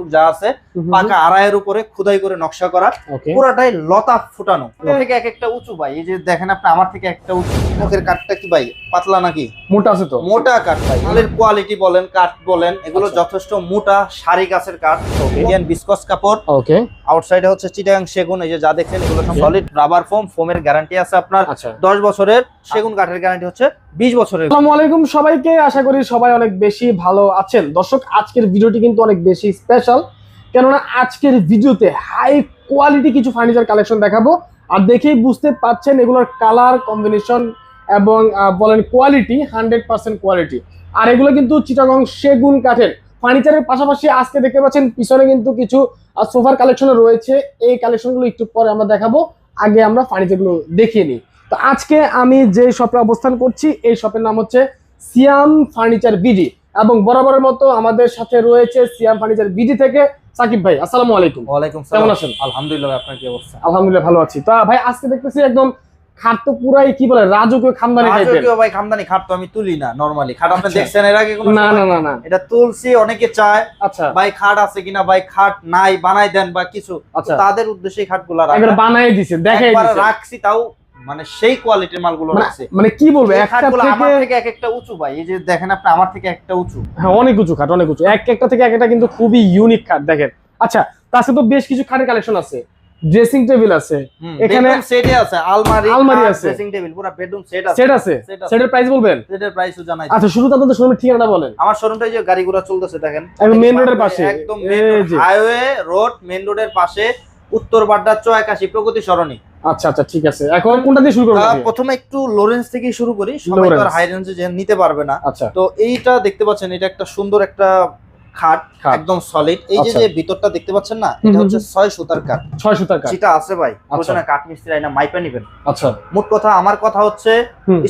টুক যা আছে পাকা আড়াইয়ের উপরে খোদাই করে নকশা করা পুরোটাই লতা ফুটানো। থেকে এক একটা উঁচু ভাই এই যে দেখেন আপনি আমার থেকে একটা উঁচু মুখের কাঠটা কি ভাই? পাতলা নাকি? মোটা আছে তো। মোটা কাঠ ভাই। মালের কোয়ালিটি বলেন কাঠ বলেন এগুলো আচ্ছা। যথেষ্ট মোটা সারি গাছের কাঠ. ইন্ডিয়ান বিসকস কাপড়। ওকে আউটসাইডে হচ্ছে চিটাগাং সেগুন এই যে যা দেখছেন এগুলো সব সলিড রাবার ফোম ফোমের গ্যারান্টি আছে আপনার। আচ্ছা। দশ বছরের সেগুন কাঠের গ্যারান্টি হচ্ছে বিশ বছরের। আসসালামু আলাইকুম সবাইকে আশা করি সবাই অনেক বেশি ভালো আছেন। দর্শক আজকের ভিডিওটি কিন্তু অনেক বেশি স্পেশাল কেননা আজকের ভিডিওতে হাই কোয়ালিটি কিছু ফার্নিচার কালেকশন দেখাবো। আর দেখেই বুঝতে পাচ্ছেন এগুলোর কালার কম্বিনেশন এবং বলেন কোয়ালিটি হান্ড্রেড পার্সেন্ট কোয়ালিটি আর এগুলো কিন্তু চিটাগং সেগুন কাঠের। ফার্নিচারের পাশাপাশি আজকে দেখতে পাচ্ছেন পিছনে কিন্তু কিছু সোফার কালেকশনও রয়েছে। এই কালেকশনগুলো একটু পরে আমরা দেখাবো। আগে আমরা ফার্নিচারগুলো দেখিয়ে নিই। তো আজকে আমি যে শপে অবস্থান করছি এই শপের নাম হচ্ছে সিয়াম ফার্নিচার বিডি। এবং বরাবরের মতো আমাদের সাথে রয়েছে সিয়াম ফার্নিচার বিডি থেকে সাকিব ভাই। আসসালামু আলাইকুম। ওয়ালাইকুম কেমন আছেন? আলহামদুলিল্লাহ আপনার কি অবস্থা? আলহামদুলিল্লাহ ভালো আছি। তা ভাই আজকে দেখতেছি একদম খাট তো পুরাই কি বলে রাজকীয় টাইপের রাজকীয় ভাই খামদানি খাট তো আমি তুলি না নরমালি খাট আপনি আচ্ছা। দেখছেন এর আগে কোনো না না না না। এটা তুলছি অনেকে চায় আচ্ছা। ভাই খাট আছে কিনা ভাই খাট নাই বানাই দেন বা কিছু। আচ্ছা। তাদের উদ্দেশ্যে খাটগুলা একবার বানাই দিছে দেখাই দিছে। রাখছি তাও মানে সেই কোয়ালিটির মালগুলো মানে- রাখছি। মানে কি বলব একটা খাটগুলো থেকে এক একটা উঁচু ভাই। এই যে দেখেন আপনি আমার থেকে একটা উঁচু। হ্যাঁ অনেক উঁচু খাট অনেক উঁচু। এক একটা থেকে এক একটা কিন্তু খুবই ইউনিক খাট দেখেন। আচ্ছা তার সাথে তো বেশ কিছু খাটের কালেকশন আছে। ড্রেসিং টেবিল আছে। এখানে- সেটে আছে আলমারি আলমারি আছে। ড্রেসিং টেবিল পুরো বেডরুম সেট আছে। সেট আছে। সেটের প্রাইস বলবেন? সেটের প্রাইসও জানাই। আচ্ছা শুরু আপনাদের শোরুমের ঠিকানাটা বলেন। আমার শোরুমটা যে গাড়িগুলো চলতেছে দেখেন। একদম road এর পাশে। একদম হাইওয়ে রোড মেইন রোডের পাশে উত্তর বাড্ডা চৌএকাশি প্রগতি সরণি। আচ্ছা আচ্ছা ঠিক আছে। এখন কোনটা দিয়ে শুরু করব? প্রথমে একটু লোরেন্স থেকে শুরু করি। সবাই তো হাই রেঞ্জে নিতে পারবে না। আচ্ছা। তো এইটা দেখতে পাচ্ছেন এটা একটা সুন্দর একটা খাট। একদম সলিড এই যে আচ্ছা। ভিতরটা দেখতে পাচ্ছেন না এটা হচ্ছে ছয় সুতার কাঠ ছয় সুতার কাঠ যেটা আছে ভাই ওখানে কাঠ মিস্ত্রি আইনা মাইপা নিবেন। আচ্ছা। মোট কথা আমার কথা হচ্ছে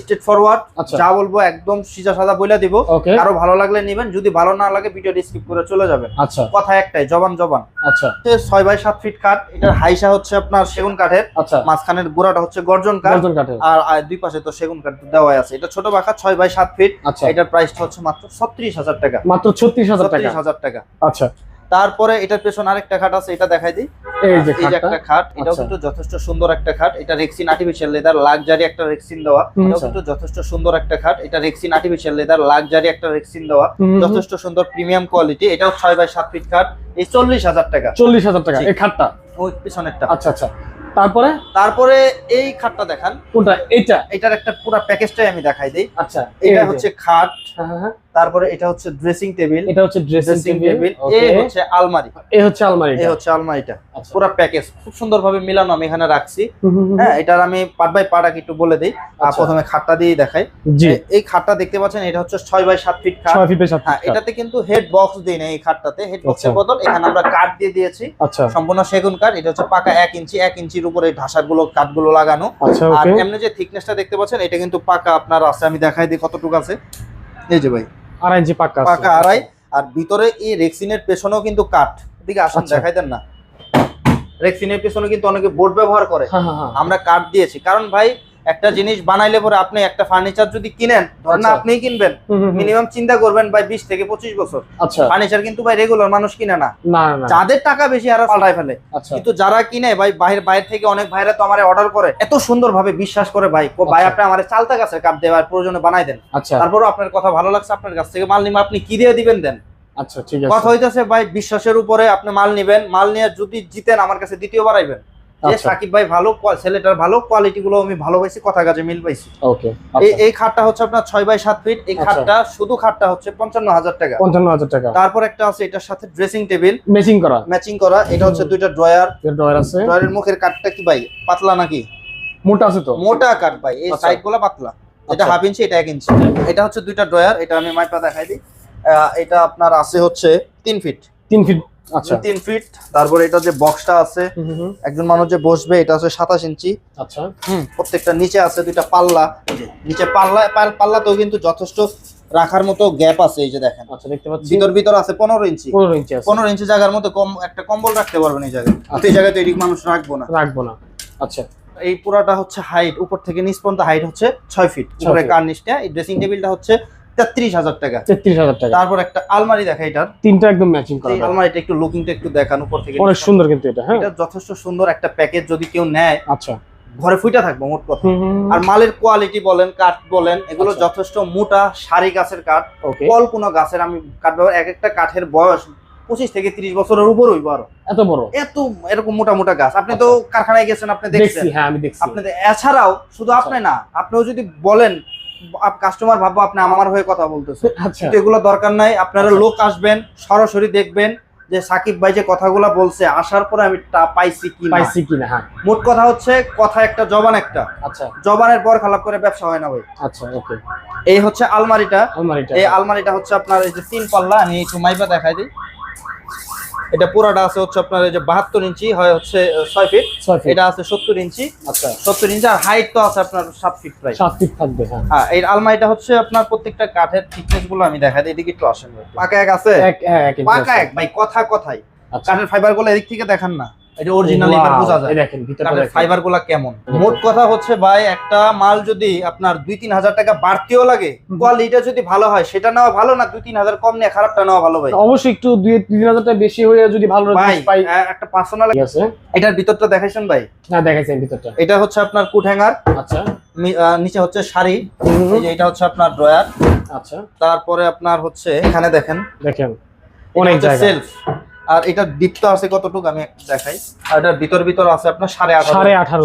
স্ট্রেট ফরওয়ার্ড আচ্ছা। যা বলব একদম সিজা সাদা বইলা দিব। আরও ভালো লাগলে নিবেন যদি ভালো না লাগে ভিডিও স্কিপ করে চলে যাবেন। আচ্ছা। কথা একটাই জবান জবান। আচ্ছা। ছয় বাই সাত ফিট কাঠ এটার হাইসা হচ্ছে আপনার সেগুন কাঠের। আচ্ছা। মাঝখানের গোড়াটা হচ্ছে গর্জন কাঠ। আর আর দুই পাশে তো সেগুন কাঠ দেওয়া আছে। এটা ছোট বাঁকা ছয় বাই সাত ফিট আচ্ছা। এটার প্রাইসটা হচ্ছে মাত্র ছত্রিশ হাজার টাকা। মাত্র ছত্রিশ হাজার টাকা। হাজার টাকা। আচ্ছা। তারপরে এটার পেছনে আরেকটা খাট আছে এটা দেখাই দিই। এই যে একটা খাট এটাও আচ্ছা। কিন্তু যথেষ্ট সুন্দর একটা খাট। এটা রেক্সিন আর্টিফিশিয়াল লেদার লাক্সারি একটা রেক্সিন দেওয়া। এটাও আচ্ছা। কিন্তু যথেষ্ট সুন্দর একটা খাট। এটা রেক্সিন আর্টিফিশিয়াল লেদার লাক্সারি একটা রেক্সিন দেওয়া। যথেষ্ট সুন্দর প্রিমিয়াম কোয়ালিটি এটাও ছয় বাই সাত ফিট খাট। এই চল্লিশ হাজার টাকা। চল্লিশ হাজার টাকা। এই খাটটা? ওই পিছনেরটা। আচ্ছা আচ্ছা। তারপরে? তারপরে এই খাটটা দেখান। কোনটা? এইটা? এটার একটা পুরো প্যাকেজটাই আমি দেখাই দিই। আচ্ছা। এটা হচ্ছে খাট। হ্যাঁ, হ্যাঁ, হ্যাঁ। তারপরে এটা হচ্ছে ড্রেসিং টেবিল এটা হচ্ছে ড্রেসিং টেবিল এই হচ্ছে আলমারি। এই হচ্ছে আলমারি এই হচ্ছে আলমারিটা। আচ্ছা। পুরো প্যাকেজ খুব সুন্দরভাবে মিলানো আমি এখানে রাখছি। হ্যাঁ এটার আমি পার্ট বাই পার্ট একটু বলে দেই। আর আচ্ছা। প্রথমে খাটটা দিয়ে দেখাই। এই খাটটা দেখতে পাচ্ছেন এটা হচ্ছে ছয় বাই সাত ফিট খাট। ছয় ফিট বাই সাত হ্যাঁ ফিট এটাতে কিন্তু হেড বক্স দেই না এই খাটটাতে। হেড বক্সের আচ্ছা। বদল এখানে আমরা কাঠ দিয়ে দিয়েছি। সম্পূর্ণ সেগুন কাঠ এটা হচ্ছে পাকা এক ইঞ্চি এক ইঞ্চির উপরে ঢাসাগুলো কাঠগুলো লাগানো। আর এমনি যে থিকনেসটা দেখতে পাচ্ছেন এটা কিন্তু পাকা আপনার আছে আমি দেখাই দিই কতটুকু আছে। এই যে ভাই আড়াই ইঞ্চি আছে। পাকা আড়াই আর ভিতরে এই রেক্সিনের পেছনেও কিন্তু কাঠ। এদিকে আসুন আচ্ছা। দেখাই দেন না। রেক্সিনের পেছনে কিন্তু অনেকে বোর্ড ব্যবহার করে। হ্যাঁ হ্যাঁ হ্যাঁ। আমরা কাঠ দিয়েছি। কারণ ভাই একটা জিনিস বানাইলে পরে আপনি একটা ফার্নিচার যদি কিনেন ধরেন আচ্ছা। কিনবেন হুম, হুম। মিনিমাম চিন্তা করবেন ভাই বিশ থেকে পঁচিশ বছর। আচ্ছা। ফার্নিচার কিন্তু ভাই রেগুলার মানুষ কিনে না। যাদের টাকা বেশি আর পাল্টাই ফেলে। আচ্ছা। কিন্তু যারা কিনে ভাই বাইরে বাইরে থেকে অনেক ভাইরা তো আমার অর্ডার করে। এত সুন্দর ভাবে বিশ্বাস করে ভাই ভাই আচ্ছা। আপনি আমার চালতা গাছের কাপ দেওয়ার প্রয়োজনে বানাই দেন। আচ্ছা। তারপরও আপনার কথা ভালো লাগছে আপনার কাছ থেকে মাল নিবে আপনি কি দিয়ে দিবেন দেন? আচ্ছা ঠিক আছে। কথা হইতেছে ভাই বিশ্বাসের উপরে আপনি মাল নিবেন। মাল নিয়ে যদি জিতেন আমার কাছে দ্বিতীয়বার আইবেন। যে আচ্ছা। সাকিব ভাই ভালো ছেলেটার ভালো কোয়ালিটি গুলো আমি ভালো পাইছি কথা কাজে মিল পাইছি ওকে এই খাটটা হচ্ছে আপনার ছয় বাই সাত ফিট এই আচ্ছা। খাটটা শুধু খাটটা হচ্ছে পঞ্চান্ন হাজার টাকা। পঞ্চান্ন হাজার টাকা। তারপর একটা আছে এটার সাথে ড্রেসিং টেবিল ম্যাচিং করা। ম্যাচিং করা এটা হচ্ছে দুইটা ড্রয়ার ড্রয়ার আছে। ড্রয়ারের মুখের কাঠটা কি ভাই পাতলা নাকি? মোটা আছে তো। মোটা কাঠ ভাই এই আচ্ছা। সাইডগুলা পাতলা। এটা আচ্ছা। হাফ ইঞ্চি এটা এক ইঞ্চি এটা হচ্ছে দুইটা ড্রয়ার এটা আমি মাইপা দেখাই দিই। এটা আপনার আছে হচ্ছে তিন ফিট তিন ফিট আচ্ছা তিন ফিট তারপরে এটা যে বক্সটা আছে। একজন মানুষ যে বসবে এটা হচ্ছে সাতাশ ইঞ্চি। আচ্ছা। হুম প্রত্যেকটা নিচে আছে দুইটা পাল্লা। নিচে পাল্লা পাল- পাল্লাতেও কিন্তু যথেষ্ট রাখার মতো গ্যাপ আছে এই যে দেখেন। আচ্ছা দেখতে পাচ্ছি। ভিতর ভিতর আছে পনেরো ইঞ্চি। পনেরো ইঞ্চি আছে। পনেরো ইঞ্চি জায়গার মধ্যে কম একটা কম্বল রাখতে পারবেন এই জায়গায়। আচ্ছা। এই জায়গায় তো এদিক মানুষ রাখব না। রাখব না। আচ্ছা। এই পুরাটা হচ্ছে হাইট উপর থেকে নিচ পর্যন্ত হাইট হচ্ছে ছয় ফিট ছয় উপরে feet। কার নিচটা? এই ড্রেসিং টেবিলটা হচ্ছে তেত্রিশ হাজার টাকা। তেত্রিশ হাজার টাকা। তারপর একটা আলমারি দেখা এটার। তিনটা একদম ম্যাচিং করা আলমারিটা একটু লুকিংটা একটু দেখান উপর থেকে। অনেক সুন্দর কিন্তু এটা হ্যাঁ। এটা যথেষ্ট সুন্দর একটা প্যাকেজ যদি কেউ নেয় আচ্ছা। ঘরে ফুইটা থাকব মোট কথা। আর মালের কোয়ালিটি বলেন কাঠ বলেন এগুলো আচ্ছা। যথেষ্ট মোটা সারি গাছের কাঠ ওকে কল কোনো গাছের আমি কাঠ ব্যবহার এক একটা কাঠের বয়স পঁচিশ থেকে তিরিশ বছরের উপর হইব আরও এত বড়? এত এরকম মোটা মোটা গাছ। আপনি তো কারখানায় গেছেন আপনি দেখছি দেখছেন হ্যাঁ আমি দেখছি। আপনি এছাড়াও শুধু আপনি না আপনিও যদি বলেন কাস্টমার ভাববো আপনি আমার হয়ে কথা বলতেছেন। আচ্ছা। কিন্তু এগুলো দরকার নাই আপনারা লোক আসবেন সরাসরি দেখবেন যে সাকিব ভাই যে কথাগুলো বলছে আসার পরে আমি পাইছি কি না। পাইছি কিনা হ্যাঁ। মোট কথা হচ্ছে কথা একটা জবান একটা। আচ্ছা। জবানের পর খারাপ করে ব্যবসা হয় না ভাই। আচ্ছা ওকে। এই হচ্ছে আলমারিটা। আলমারিটা। এই আলমারিটা হচ্ছে আপনার এই যে তিন পাল্লা আমি একটু মাইপা দেখাই দিই। এটা পুরাটা আছে হচ্ছে আপনার এই যে বাহাত্তর ইঞ্চি হয় হচ্ছে আহ, ছয় ফিট। এটা আছে সত্তর ইঞ্চি। আচ্ছা। সত্তর ইঞ্চি আর হাইট তো আছে আপনার সাত ফিট প্রায়। সাত ফিট থাকবে হ্যাঁ। হ্যাঁ এই আলমারিটা হচ্ছে আপনার প্রত্যেকটা কাঠের থিকনেসগুলো আমি দেখা দিই এদিকে একটু আসেন। পাকা এক আছে? এক হ্যাঁ এক পাকা এক ভাই কথা কথাই। আচ্ছা। কাঠের ফাইবারগুলো এদিক থেকে দেখান না। এটা অরিজিনাল বোঝা যায়। দেখেন ভিতরটা কাঠের ফাইবারগুলা কেমন? মোট কথা হচ্ছে ভাই একটা মাল যদি আপনার দুই তিন হাজার টাকা বাড়তিও লাগে হুম। কোয়ালিটিটা যদি ভালো হয় সেটা নেওয়া ভালো না? দুই তিন হাজার কম নিয়ে খারাপটা নেওয়া ভালো ভাই? অবশ্যই একটু দুই তিন হাজার টাকা বেশি হয়ে যদি ভালো ভাই পাই। একটা পার্সোনাল আছে? এটার ভিতরটা দেখাইছেন ভাই? না দেখাইছেন ভিতরটা। এটা হচ্ছে আপনার কুট হ্যাঙ্গার আচ্ছা। নিচে হচ্ছে শাড়ি এই যে এটা হচ্ছে আপনার ড্রয়ার আচ্ছা। তারপরে আপনার হচ্ছে এখানে দেখেন। দেখেন। অনেক জায়গা। সেলফ আর এটা দীপ্ত আছে কতটুকু আমি একটু দেখাই। আর এটার ভিতর ভিতর আছে আপনার সাড়ে আঠারো সাড়ে আঠারো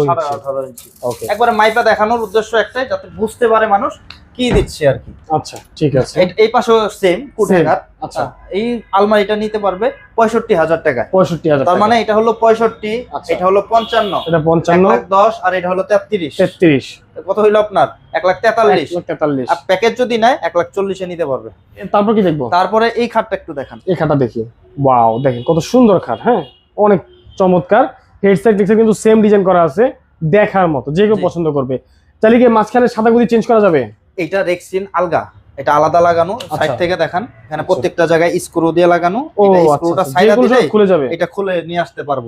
ইঞ্চি একবারে মাইপা দেখানোর উদ্দেশ্য একটাই যাতে বুঝতে পারে মানুষ কি দিচ্ছে আর কি? আচ্ছা ঠিক আছে। এই- পাশেও সেম কুটেঘাট আচ্ছা। এই আলমারিটা নিতে পারবে পঁয়ষট্টি হাজার টাকায়। পঁয়ষট্টি হাজার তার মানে এটা হলো পঁয়ষট্টি আচ্ছা। এটা হলো পঞ্চান্ন। এটা পঞ্চান্ন। দশ আর এটা হলো তেত্রিশ। তেত্রিশ। কত হইল আপনার? এক লাখ তেতাল্লিশ। তেতাল্লিশ। আর প্যাকেজ যদি নেয় এক লাখ চল্লিশে নিতে পারবে। তারপর কি দেখব? তারপরে এই খাটটা একটু দেখান। এই খাটটা দেখি। ওয়াও দেখেন কত সুন্দর খাট হ্যাঁ? অনেক চমৎকার। হেডসেট টেক্সেট কিন্তু সেম ডিজাইন করা আছে। দেখার মতো যে কেউ পছন্দ করবে। তাহলে কি মাঝখানে সাদা গুলি চেঞ্জ করা যাবে? এইটা রেক্সিন আলগা। এটা আলাদা লাগানো সাইড আচ্ছা। থেকে দেখান। এখানে আচ্ছা। প্রত্যেকটা জায়গায় স্ক্রু দিয়ে লাগানো। এটা আচ্ছা স্ক্রুটা সাইডা যেগুলো সব দিলে খুলে যাবে। এটা খুলে নিয়ে আসতে পারব।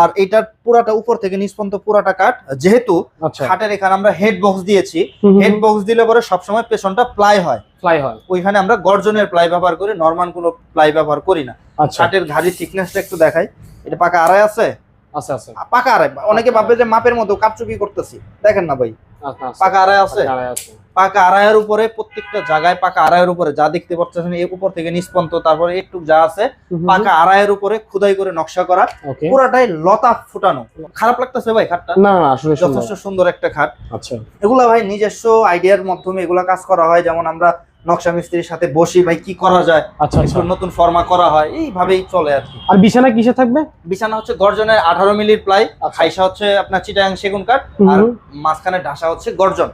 আর এটার পুরাটা উপর থেকে নিচ পর্যন্ত পুরাটা কাট যেহেতু খাটের এখানে আমরা হেড বক্স দিয়েছি হেড বক্স দিলে পরে সবসময় পেছনটা প্লাই হয়। হয়। ওইখানে আমরা গর্জনের প্লাই ব্যবহার করি নর্মাল কোনো প্লাই ব্যবহার করি না। খাটের ঘাড়ি থিকনেসটা একটু দেখাই। এটা পাকা আড়াই আছে? আচ্ছা আচ্ছা পাকা আড়াই। অনেকে ভাববে যে মাপের মতো কাপচুপি করতেছি। দেখেন না ভাই। পাকা আড়াই আছে? আড়াই আছে। পাকা আড়াইয়ের উপরে প্রত্যেকটা জায়গায় পাকা আড়াইয়ের উপরে যা দেখতে পাচ্ছেন এই উপর থেকে নিচ পর্যন্ত তারপরে একটু যা আছে পাকা আড়াইয়ের উপরে খুদাই করে নকশা করা পুরাটাই লতা ফুটানো। খারাপ লাগতেছে ভাই খাটটা? না না আসলে সুন্দর। যথেষ্ট সুন্দর একটা খাট। আচ্ছা। এগুলা ভাই নিজস্ব আইডিয়ার মাধ্যমে এগুলা কাজ করা হয় যেমন আমরা নকশা মিস্ত্রির সাথে বসি ভাই কি করা যায়? আচ্ছা আচ্ছা। নতুন ফর্মা করা হয় এইভাবেই চলে আর কি। আর বিছানা কিসে থাকবে? বিছানা হচ্ছে গর্জনের আঠারো মিলির প্লাই আচ্ছা। খাইসা হচ্ছে আপনার চিটাং সেগুন কাঠ আর। মাঝখানে ঢাসা হচ্ছে গর্জন।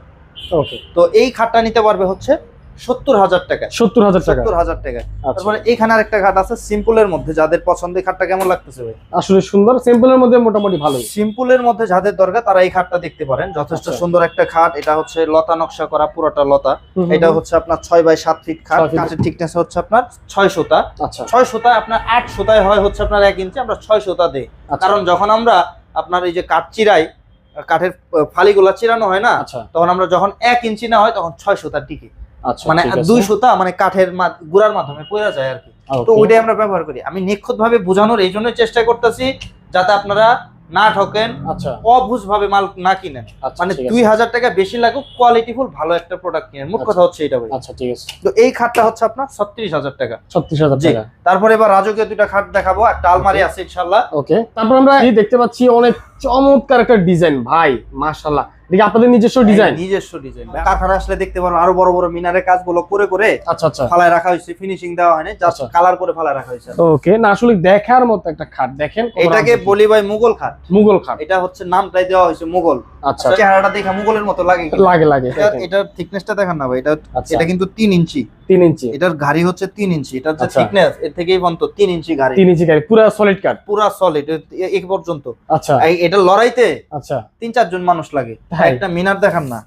তো এই খাটটা নিতে পারবে হচ্ছে সত্তর হাজার টাকা। সত্তর হাজার টাকা। সত্তর হাজার টাকা। আচ্ছা। তারপরে এখানে একটা খাট আছে সিম্পলের মধ্যে। যাদের পছন্দের খাটটা কেমন লাগতেছে ভাই? আসলে সুন্দর সিম্পলের মধ্যে মোটামুটি সিম্পলের মধ্যে যাদের দরকার তারা এই খাটটা দেখতে পারেন। যথেষ্ট আচ্ছা। সুন্দর একটা খাট। এটা হচ্ছে লতা নকশা করা পুরোটা লতা। এটা হচ্ছে আপনার ছয় বাই সাত ফিট খাট। কাঠের হচ্ছে আপনার ছয় সুতা। আচ্ছা। ছয় সুতায় আপনার আট সুতায় হয় হচ্ছে আপনার এক ইঞ্চি। আমরা ছয় সুতা দিই। কারণ যখন আমরা আপনার এই যে কাঠ চিরাই কাঠের ফালিগুলা চিরানো হয় না আচ্ছা। তখন আমরা যখন এক ইঞ্চি না হয় তখন ছয় সুতার টিকে। আচ্ছা মানে দুই সুতা মানে কাঠের গুড়ার মাধ্যমে পয়া যায় আর কি। তো ওইটাই আমরা ব্যবহার করি। আমি নিখুঁত ভাবে বোঝানোর এই জন্য চেষ্টা করতেছি যাতে আপনারা না ঠকেন আচ্ছা। অবুঝ ভাবে মাল না কিনেন। আচ্ছা মানে দুই হাজার টাকা বেশি লাগুক কোয়ালিটি ফুল ভালো একটা প্রোডাক্ট কিনেন। মোট কথা হচ্ছে এটা ভাই। আচ্ছা ঠিক আছে। তো এই খাটটা হচ্ছে আপনার ছত্রিশ হাজার টাকা। ছত্রিশ হাজার টাকা। তারপরে এবার রাজকীয় দুটা খাট দেখাবো একটা আলমারি আছে ইনশাল্লাহ ওকে তারপর আমরা এই দেখতে পাচ্ছি অনেক চমৎকার একটা ডিজাইন ভাই মাশাআল্লাহ। দেখি আপনাদের নিজস্ব ডিজাইন নিজস্ব ডিজাইন কারখানা আসলে দেখতে পারবেন আরও বড় বড় মিনারের কাজগুলো করে করে আচ্ছা আচ্ছা। ফালায় রাখা হয়েছে ফিনিশিং দেওয়া হয়নি জাস্ট। কালার করে ফালায় রাখা হয়েছে। ওকে না আসলে দেখার মতো একটা খাট দেখেন এটাকে। বলি ভাই মুঘল খাট। মুঘল খাট। এটা হচ্ছে নামটাই দেওয়া হয়েছে মুঘল। আচ্ছা। চেহারাটা দেখা মুঘলের মতো লাগে লাগে লাগে। এটা- এটার থিকনেসটা দেখান না ভাই এটা আচ্ছা। এটা কিন্তু তিন ইঞ্চি। তিন ইঞ্চি। এটার গাড়ি হচ্ছে তিন ইঞ্চি এটার যে আচ্ছা। থিকনেস এর থেকেই বন্ত তিন ইঞ্চি গাড়ি। তিন ইঞ্চি গাড়ি পুরো সলিড কাট পুরা সলিড এক পর্যন্ত। আচ্ছা। এটা লড়াইতে আচ্ছা। তিন চারজন মানুষ লাগে? একটা মিনার দেখান না।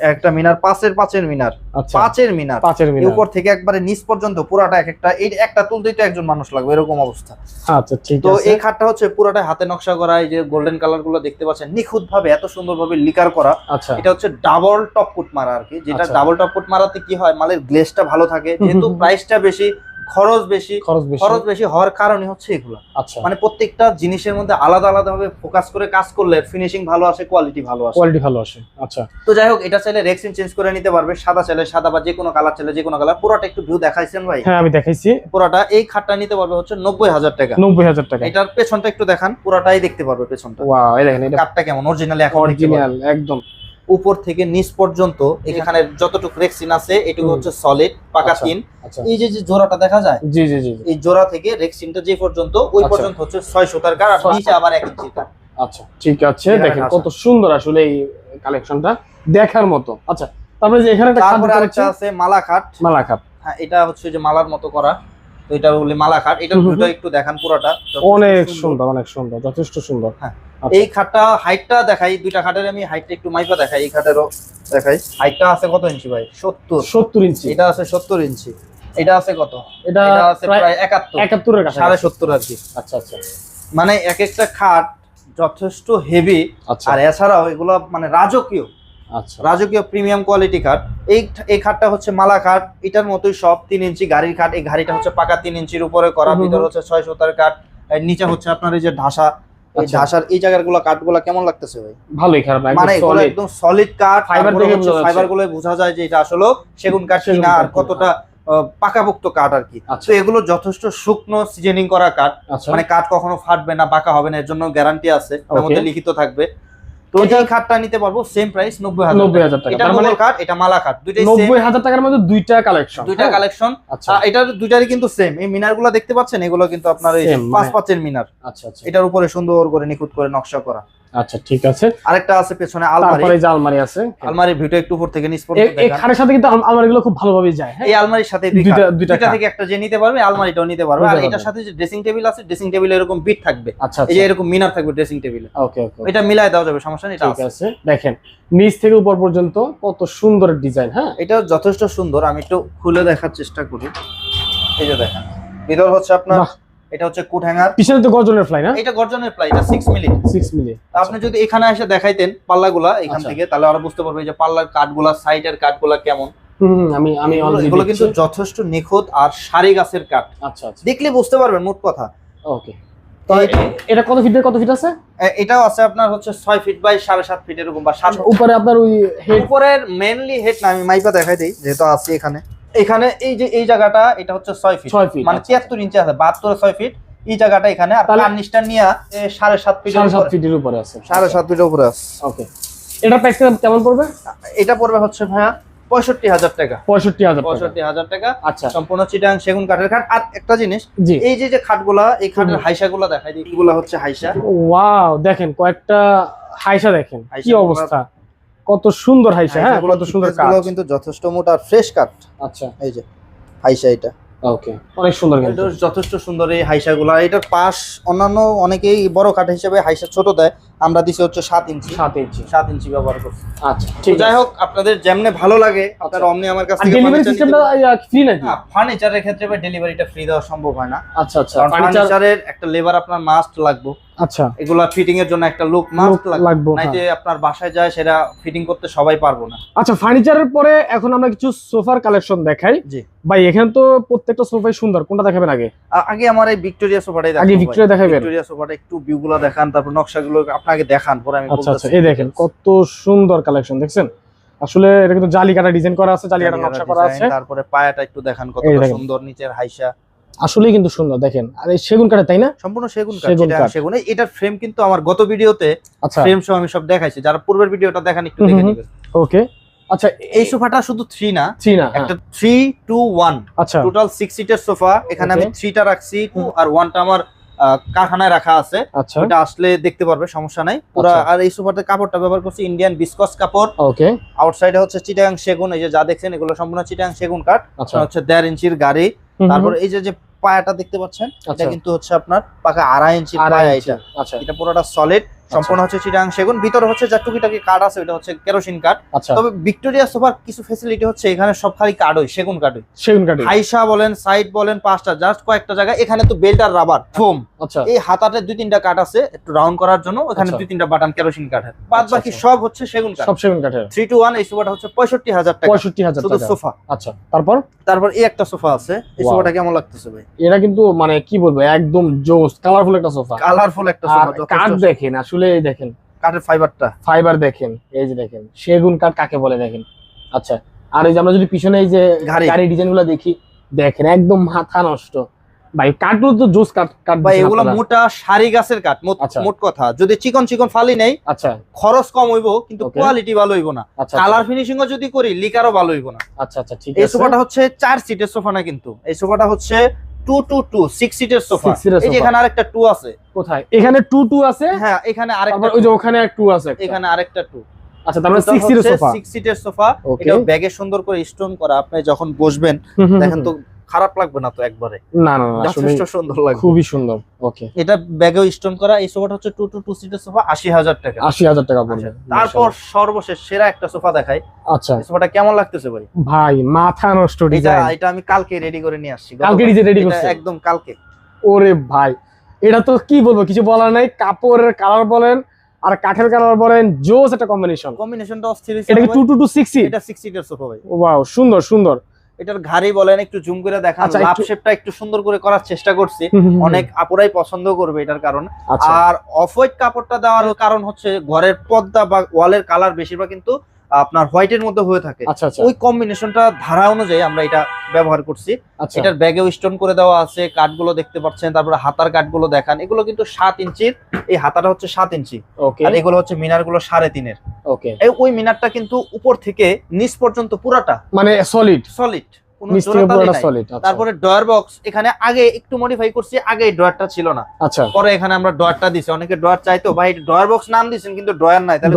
একটা মিনার পাঁচের পাঁচের মিনার। আচ্ছা। পাঁচের মিনার। পাঁচের মিনার। উপর থেকে একবারে নিচ পর্যন্ত পুরাটা এক একটা এই একটা তুলতেই তো একজন মানুষ লাগবে এরকম অবস্থা। আচ্ছা ঠিক তো এই খাটটা হচ্ছে পুরাটা হাতে নকশা করা এই যে গোল্ডেন কালারগুলো দেখতে পাচ্ছেন নিখুঁত ভাবে এত সুন্দর ভাবে লিকার করা। আচ্ছা। এটা হচ্ছে ডাবল টপ কুট মারা আর কি যেটা। ডাবল টপ কুট মারাতে কি হয় মালের গ্লেজটা ভালো থাকে যেহেতু। প্রাইসটা বেশি খরচ বেশি খরচ বেশি। হওয়ার কারণে হচ্ছে এগুলো। আচ্ছা। মানে প্রত্যেকটা জিনিসের মধ্যে আলাদা আলাদা ভাবে ফোকাস করে কাজ করলে ফিনিশিং ভালো আসে কোয়ালিটি ভালো আসে। কোয়ালিটি ভালো আসে। আচ্ছা। তো যাই হোক এটা চাইলে রেক্সিন চেঞ্জ করে নিতে পারবে। সাদা চাইলে সাদা বা যে কোনো কালার চাইলে যে কোনো কালার পুরোটা একটু ভিউ দেখাইছেন ভাই? হ্যাঁ আমি দেখাইছি। পুরোটা এই খাটটা নিতে পারবে হচ্ছে নব্বই হাজার টাকা। নব্বই হাজার টাকা। এটার পেছনটা একটু দেখান পুরোটাই দেখতে পারবে পেছনটা। ওয়াও এই দেখেন এটা কাঠটা কেমন? অরিজিনালি এখন অরিজিনাল একদম। উপর থেকে নিচ পর্যন্ত এখানে যতটুকু রেক্সিন আছে এটুকু হচ্ছে সলিড পাকা আচ্ছা। তিন আচ্ছা। এই যে যে জোড়াটা দেখা যায় জি জি জি। এই জোড়া থেকে রেক্সিনটা যে পর্যন্ত ওই আচ্ছা। পর্যন্ত হচ্ছে ছয় সুতার কাঠ আর নিচে আবার এক ইঞ্চি কাঠ আচ্ছা ঠিক আছে। দেখেন কত সুন্দর আসলে এই কালেকশনটা দেখার মতো। আচ্ছা তারপরে যে এখানে একটা তারপরে আরেকটা আছে মালা খাট মালা খাট হ্যাঁ এটা হচ্ছে যে মালার মতো করা। তো এটা বলি মালা খাট এটা একটু দেখান পুরোটা অনেক সুন্দর অনেক সুন্দর যথেষ্ট সুন্দর। হ্যাঁ। আচ্ছা। এই খাটটা হাইটটা দেখাই দুইটা খাটের আমি হাইটটা একটু মাইপা দেখাই এই খাটেরও দেখাই। হাইটটা আছে কত ইঞ্চি ভাই? সত্তর। সত্তর ইঞ্চি। এটা আছে সত্তর ইঞ্চি। এটা আছে কত? এটা আছে প্রায় প্রায় একাত্তর। একাত্তরের কাছে সাড়ে সত্তর আর কি। আচ্ছা আচ্ছা। মানে এক একটা খাট যথেষ্ট হেভি আচ্ছা। আর এছাড়াও এগুলো মানে রাজকীয়। আচ্ছা। রাজকীয় প্রিমিয়াম কোয়ালিটি খাট। এই এই খাটটা হচ্ছে মালা খাট। এটার মতোই সব তিন ইঞ্চি গাড়ির খাট। এই গাড়িটা হচ্ছে পাকা তিন ইঞ্চির উপরে করা। ভিতরে হচ্ছে ছয় সুতার কাঠ এর নিচে হচ্ছে আপনার এই যে ঢাসা। এই আচ্ছা। এই জায়গাগুলো কাঠগুলো কেমন লাগতেছে ভাই? ভালোই খারাপ মানে একদম এগুলো একদম সলিড কাঠ ফাইবার দেখে ফাইবারগুলো বোঝা যায় যে এটা আসলে সেগুন কাঠ কিনা আর কতটা পাকাপোক্ত কাঠ আর কি। আচ্ছা। তো এগুলো যথেষ্ট শুকনো সিজনিং করা কাঠ। আচ্ছা। মানে কাঠ কখনো ফাটবে না পাকা হবে না এর জন্য গ্যারান্টি আছে। মধ্যে লিখিত থাকবে। তো এটা- এই খাটটা নিতে পারব সেম প্রাইস নব্বই হাজার নব্বই হাজার টাকা। এটা মানে এটা মালা দুইটাই টাকার মধ্যে দুইটা কালেকশন দুইটা কালেকশন আচ্ছা। এটার দুইটারই কিন্তু সেম এই মিনারগুলো দেখতে পাচ্ছেন? এগুলো কিন্তু আপনার এই পাঁচ মানে- পাঁচের মিনার। আচ্ছা আচ্ছা। এটার উপরে সুন্দর করে নিখুঁত করে নকশা করা। আচ্ছা ঠিক আছে। আরেকটা আছে পেছনে আলমারি। তারপরে যে আলমারি আছে আলমারির ভিউটা একটু উপর থেকে নিচ পর্যন্ত এই খাটের সাথে কিন্তু আলমারি গুলো খুব ভালোভাবে যায় হ্যাঁ? এই আলমারির সাথে দুই দুইটা- থেকে একটা যে নিতে পারবে আলমারিটাও নিতে পারবে। আর এটার সাথে যে ড্রেসিং টেবিল আছে ড্রেসিং টেবিলে এরকম বিট থাকবে। আচ্ছা এই যে আচ্ছা এরকম মিনার থাকবে ড্রেসিং টেবিলে ওকে ওকে এটা মিলাই দেওয়া যাবে সমস্যা নেই এটা ঠিক আছে। দেখেন নিচ থেকে উপর পর্যন্ত কত সুন্দর ডিজাইন হ্যাঁ? এটা যথেষ্ট সুন্দর আমি একটু খুলে দেখার চেষ্টা করি। এই যে দেখেন ভিতর হচ্ছে আপনার। এটা হচ্ছে কুট হ্যাঙ্গার। পিছনে তো গর্জনের ফ্লাই না? এটা গর্জনের প্লাই এটা সিক্স মিলি। Six milli. আপনি যদি এখানে এসে দেখাইতেন পাল্লাগুলা এখান আচ্ছা। থেকে তাহলে আরও বুঝতে পারবে যে পাল্লার কাঠগুলা সাইডের কাঠগুলা কেমন। আমি আমি অলরেডি এগুলো কিন্তু যথেষ্ট নিখুঁত আর সারি গাছের কাঠ। আচ্ছা আচ্ছা। দেখলে বুঝতে পারবেন মোট কথা। ওকে তো এটা কত ফিটের কত ফিট আছে? এটাও আছে আপনার হচ্ছে ছয় ফিট বাই সাড়ে সাত ফিট এরকম বা সাত উপরে আপনার ওই হেড উপরের মেনলি হেড না আমি মাইপা দেখাই দিই যেহেতু আছে এখানে। এখানে এই যে এই জায়গাটা এটা হচ্ছে ছয় ফিট ছয় ফিট মানে তিয়াত্তর ইঞ্চি আছে বাহাত্তর ছয় ফিট এই জায়গাটা এখানে আর কার্নিশটা নিয়ে সাড়ে সাত ফিট সাড়ে সাত ফিটের উপরে আছে। সাড়ে সাত ফিটের উপরে আছে। ওকে। এটা প্রাইস কেমন পড়বে? এটা পড়বে হচ্ছে ভাইয়া পঁয়ষট্টি হাজার টাকা। পঁয়ষট্টি হাজার পঁয়ষট্টি হাজার টাকা। আচ্ছা। সম্পূর্ণ চিটাং সেগুন কাঠের খাট। আর একটা জিনিস এই যে যে খাটগুলা এই খাটের হুম। হাইসা গুলা দেখাই দিই। এগুলা হচ্ছে হাইসা। ওয়াও দেখেন কয়েকটা হাইসা দেখেন। কি অবস্থা? কত সুন্দর হাইসা হ্যাঁ কত সুন্দর কাজ। কিন্তু যথেষ্ট মোটা ফ্রেশ কাঠ। আচ্ছা। এই যে হাইসা এটা। ওকে অনেক সুন্দর কিন্তু। যথেষ্ট সুন্দর এই হাইসা গুলা এটার পাশ অন্যান্য অনেকেই বড় কাঠ হিসেবে হাইসা ছোট দেয়। আমরা দিছি হচ্ছে সাত ইঞ্চি। সাত ইঞ্চি। সাত ইঞ্চি ব্যবহার করছি। আচ্ছা ঠিক যাই হোক আপনাদের যেমনে ভালো লাগে আপনারা অমনি আমার কাছ ডেলিভারি সিস্টেমটা ফ্রি নাকি? ফার্নিচারের ক্ষেত্রে ডেলিভারিটা ফ্রি দেওয়া সম্ভব হয় না। আচ্ছা আচ্ছা। ফার্নিচারের একটা লেবার আপনার মাস্ট লাগবে। আচ্ছা। এগুলা ফিটিং এর জন্য একটা লুক মাস্ট লাগবে। লাগবো নাই হ্যাঁ। যে আপনার বাসায় যায় সেটা ফিটিং করতে সবাই পারব না। আচ্ছা ফার্নিচারের পরে এখন আমরা কিছু সোফার কালেকশন দেখাই। জি। ভাই এখানে তো প্রত্যেকটা সোফাই সুন্দর। কোনটা দেখাবেন আগে? আগে আমার এই ভিক্টোরিয়া সোফাটাই আগে ভিক্টোরিয়া দেখাবেন। ভিক্টোরিয়া সোফাটা একটু ভিউ গুলো দেখান তারপর নকশাগুলো আপনাকে দেখান পরে আমি আচ্ছা আচ্ছা এই দেখেন কত সুন্দর কালেকশন দেখছেন? আসলে এটা কিন্তু জালি কাটা ডিজাইন করা আছে জালি কাটা নকশা করা আছে। তারপরে পায়াটা একটু দেখান দেখেন। সুন্দর নিচের হাইসা। আসলেই কিন্তু সুন্দর দেখেন। আর এই সেগুন কাঠে তাই না? সম্পূর্ণ সেগুন কাঠ সেগুন চিটাগাং সেগুন এটার ফ্রেম কিন্তু আমার গত ভিডিওতে আচ্ছা। ফ্রেম সহ আমি সব দেখাইছি। যারা পূর্বের ভিডিওটা দেখেন একটু দেখে। নিবেন। ওকে আচ্ছা এই সোফাটা শুধু থ্রি না থ্রি না। একটা থ্রি টু ওয়ান আচ্ছা। টোটাল সিক্স সিটের সোফা এখানে আমি Okay. থ্রিটা রাখছি two আর ওয়ানটা আমার আহ, কারখানায় রাখা আছে। আচ্ছা। ওটা আসলে দেখতে পারবে সমস্যা নাই। পুরা আচ্ছা। আর এই সোফাতে কাপড়টা ব্যবহার করছি ইন্ডিয়ান বিসকস কাপড়। ওকে আউটসাইডে হচ্ছে চিটাং সেগুন এই যে যা দেখছেন এগুলো সম্পূর্ণ চিটাং সেগুন কাঠ। আচ্ছা। হচ্ছে দেড় ইঞ্চির গাড়ি। তারপর এই যে যে পায়াটা দেখতে পাচ্ছেন এটা আচ্ছা। কিন্তু হচ্ছে আপনার পাকা আড়াই ইঞ্চি পায়া। এটা। আচ্ছা। এটা পুরোটা সলিড সম্পূর্ণ হচ্ছে চিটাং সেগুন ভিতরে হচ্ছে যা টুকিটাকি কাঠ আছে ওটা হচ্ছে কেরোসিন কাঠ আচ্ছা। তবে ভিক্টোরিয়া সোফার কিছু ফেসিলিটি হচ্ছে এখানে সব খালি কাঠই সেগুন কাঠই সেগুন কাঠি হাইসা বলেন সাইড বলেন পাঁচটা জাস্ট কয়েকটা জায়গায়। এখানে তো বেল্ট আর রাবার ফোম আচ্ছা। এই হাতাতে দুই তিনটা কাঠ আছে একটু রাউন্ড করার জন্য ওখানে আচ্ছা। দুই তিনটা বাটন কেরোসিন কাঠের বাদ আচ্ছা, বাকি আচ্ছা। সব হচ্ছে সেগুন কাঠ সব সেগুন কাঠের থ্রি টু ওয়ান এই সোফাটা হচ্ছে পঁয়ষট্টি হাজার টাকা। পঁয়ষট্টি হাজার শুধু সোফা। আচ্ছা তারপর? তারপর এই একটা সোফা আছে। এই. সোফাটা কেমন লাগতেছে ভাই? এটা কিন্তু মানে কি বলব একদম জোস কালারফুল একটা সোফা। কালারফুল একটা সোফা কাঠ দেখেন আসলে এই দেখেন কাঠের ফাইবারটা ফাইবার দেখেন এই যে দেখেন সেগুন কাঠ কাকে বলে দেখেন? আচ্ছা আর এই যে আমরা যদি পিছনে এই যে গাড়ি। ডিজাইনগুলো দেখি দেখেন একদম মাথা নষ্ট। ভাই কাঠগুলো তো জোস কাঠ কাঠ ভাই এগুলো মোটা সারি গাছের কাঠ মোট আচ্ছা। মোট কথা। যদি চিকন চিকন ফালি নেই আচ্ছা। খরচ কম হইব কিন্তু কোয়ালিটি ভালো হইব না। আচ্ছা কালার ফিনিশিং ও যদি করি লিকারও ভালো হইব না। আচ্ছা আচ্ছা ঠিক এই সোফাটা হচ্ছে চার সিটের সোফা না কিন্তু। এই সোফাটা হচ্ছে টু টু টু সিক্স সিটের সোফা এই যে এখানে আরেকটা টু আছে। কোথায়? এখানে টু টু আছে? হ্যাঁ এখানে আরেকটা ওই যে ওখানে টু আছে। এখানে আরেকটা টু আচ্ছা সিটের সোফা সিক্স সিটের সোফা এটা ব্যাগে সুন্দর করে স্টোন করা। আপনি যখন বসবেন দেখেন তো খারাপ লাগবে না তো একবারে? না না যথেষ্ট সুন্দর লাগবে। খুবই সুন্দর ওকে এটা ব্যাগেও স্টোন করা এই সোফাটা হচ্ছে টু টু টু সিটের সোফা আশি হাজার টাকা। আশি হাজার টাকা পড়বে। আচ্ছা, তারপর সর্বশেষ সেরা একটা সোফা দেখাই। আচ্ছা। সোফাটা কেমন লাগতেছে ভাই? ভাই মাথা নষ্ট ডিজাইন এটা এটা আমি কালকে রেডি করে নিয়ে আসছি। কালকে রেডি এটা একদম কালকে। ওরে ভাই এটা তো কি বলব কিছু বলার নাই। কাপড়ের কালার বলেন আর কাঠের কালার বলেন জোস একটা কম্বিনেশন কম্বিনেশনটা অস্থির এটা কি টু টু টু সিক্স এটা সিক্স সিটের সোফা ভাই। ওয়াও সুন্দর সুন্দর। এটার ঘাড়ি বলেন একটু জুম করে দেখান আচ্ছা, লাভ একটু- শেপটা একটু সুন্দর করে করার চেষ্টা করছি। অনেক আপুরাই পছন্দ করবে এটার কারণ। আচ্ছা। আর অফ হোয়াইট কাপড়টা দেওয়ার কারণ হচ্ছে ঘরের পর্দা বা ওয়ালের কালার বেশিরভাগ কিন্তু আপনার হোয়াইটের মধ্যে হয়ে থাকে। আচ্ছা আচ্ছা। ওই কম্বিনেশনটা ধারা অনুযায়ী আমরা এটা ব্যবহার করছি। আচ্ছা। এটার ব্যাগে স্টোন করে দেওয়া আছে কাঠগুলো দেখতে পাচ্ছেন তারপরে হাতার কাঠগুলো দেখান। এগুলো কিন্তু সাত ইঞ্চির এই হাতাটা হচ্ছে সাত ইঞ্চি। আর এগুলো হচ্ছে মিনারগুলো সাড়ে তিনের। ওকে। ওই মিনারটা কিন্তু উপর থেকে নিচ পর্যন্ত পুরাটা মানে সলিড সলিড কোনো। সলিড তারপরে ডয়ার বক্স এখানে আগে একটু মডিফাই করছি আগে ডয়ারটা ছিল না আচ্ছা পরে এখানে আমরা ডয়ারটা দিছি অনেকে ডয়ার চাইতো ভাই ডয়ার বক্স নাম দিছেন কিন্তু ডয়ার নাই তাহলে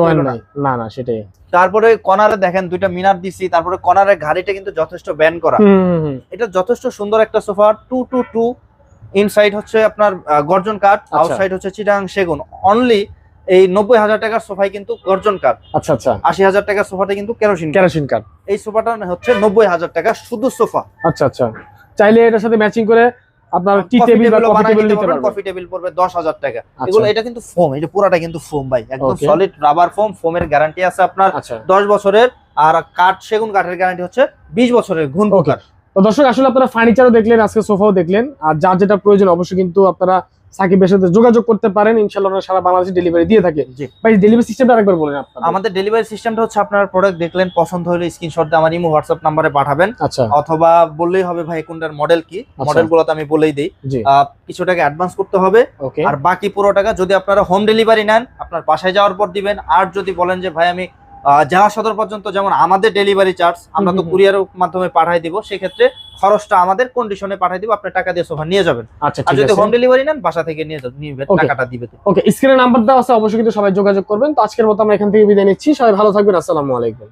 না। না সেটাই তারপরে কর্নারে দেখেন দুইটা মিনার দিছি তারপরে কর্নারের ঘাড়িটা কিন্তু যথেষ্ট ব্যান করা। এটা যথেষ্ট সুন্দর একটা sofa two two two inside হচ্ছে আপনার গর্জন কাঠ আচ্ছা। আউটসাইড হচ্ছে চিটাং সেগুন অনলি এই নব্বই হাজার টাকার সোফাই কিন্তু গর্জন কাঠ আচ্ছা আচ্ছা। আশি হাজার টাকার সোফাটা কিন্তু কেরোসিন কেরোসিন কাঠ এই সোফাটা হচ্ছে নব্বই হাজার টাকা শুধু সোফা। আচ্ছা আচ্ছা। চাইলে এটার সাথে ম্যাচিং করে আপনার টি টেবিল বা কফি টেবিল নিতে পারবেন কফি টেবিল পড়বে দশ হাজার টাকা। আচ্ছা। এগুলো এটা কিন্তু ফোম এটা পুরাটা কিন্তু ফোম ভাই। একদম সলিড রাবার ফোম ফোমের গ্যারান্টি আছে আপনার আচ্ছা। দশ বছরের। আর কাঠ সেগুন কাঠের গ্যারান্টি হচ্ছে বিশ বছরের ঘুন Okay. প্রকার তো দর্শক আসলে আপনারা ফার্নিচারও দেখলেন আজকে সোফাও দেখলেন। আর যার যেটা প্রয়োজন অবশ্যই কিন্তু আপনারা সাকিবের সাথে যোগাযোগ করতে পারেন ইনশাল্লাহ ওরা সারা বাংলাদেশে ডেলিভারি দিয়ে থাকে। ভাই ডেলিভারি সিস্টেমটা আরেকবার বলেন আপনারা আমাদের ডেলিভারি সিস্টেমটা হচ্ছে আপনার প্রোডাক্ট দেখলেন পছন্দ হলে স্ক্রিনশট দিয়ে আমার ইমো হোয়াটসঅ্যাপ নাম্বারে পাঠাবেন। আচ্ছা। অথবা বললেই হবে ভাই কোনটার মডেল কি? আচ্ছা। মডেলগুলো তো আমি বলেই দিই। কিছু টাকা অ্যাডভান্স করতে হবে। আর বাকি পুরো টাকা যদি আপনারা হোম ডেলিভারি নেন আপনার বাসায় যাওয়ার পর দিবেন। আর যদি বলেন যে ভাই আমি জেলা সদর পর্যন্ত যেমন আমাদের ডেলিভারি চার্জ আমরা তো। কুরিয়ারের মাধ্যমে পাঠাই দিব সেক্ষেত্রে খরচটা আমাদের কন্ডিশনে পাঠাই দিব আপনি টাকা দিয়ে সোফা নিয়ে যাবেন। আচ্ছা আর যদি হোম ডেলিভারি নেন বাসা থেকে নিয়ে যাবেন নিবেন টাকাটা দিবে। ওকে স্ক্রিনে নাম্বার দেওয়া আছে অবশ্যই কিন্তু সবাই যোগাযোগ করবেন। তো আজকের মতো আমরা এখান থেকে বিদায় নিচ্ছি। সবাই ভালো থাকবেন আসসালামু আলাইকুম।